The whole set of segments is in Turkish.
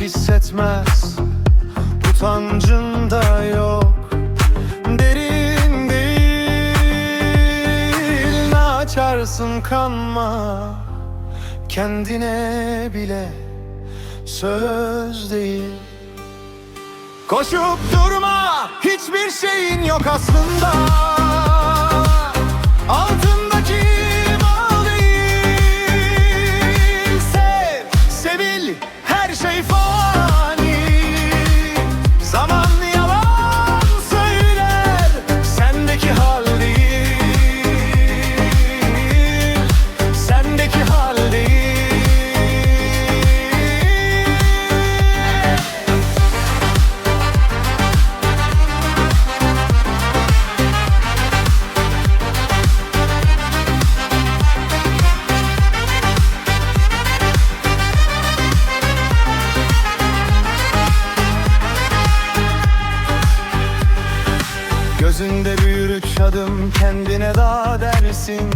hissetmez. Utancın da yok. Derin değil. Ne açarsın kanma. Kendine bile söz değil. Koşup durma. Hiçbir şeyin yok aslında büyür üç adım kendine daha dersin.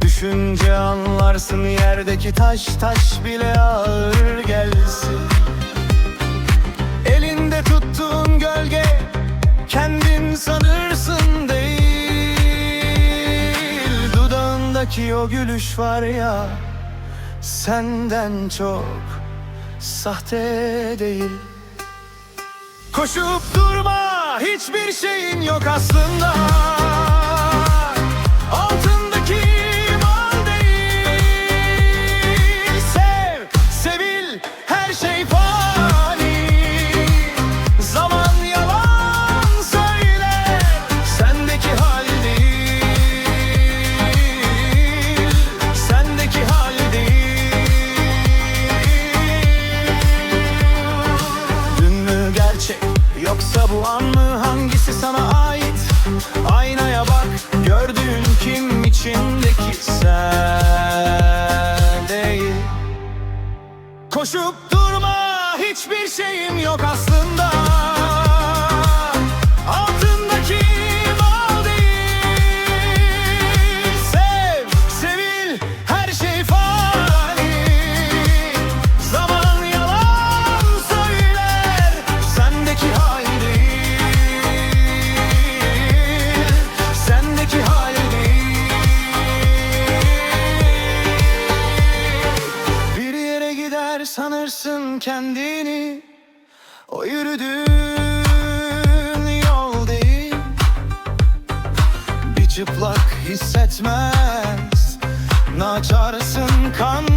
Düşünce anlarsın yerdeki taş taş bile ağır gelsin. Elinde tuttuğun gölge kendin sanırsın değil. Dudağındaki o gülüş var ya senden çok sahte değil. Koşup durma hiçbir şeyin yok aslında yoksa bu an mı hangisi sana ait? Aynaya bak gördüğün kim içindeki sen değil. Koşup durma hiçbir şeyim yok aslında gider sanırsın kendini. O yürüdüğün yol değil. Bir çıplak hissetmez. Naçarsın kanma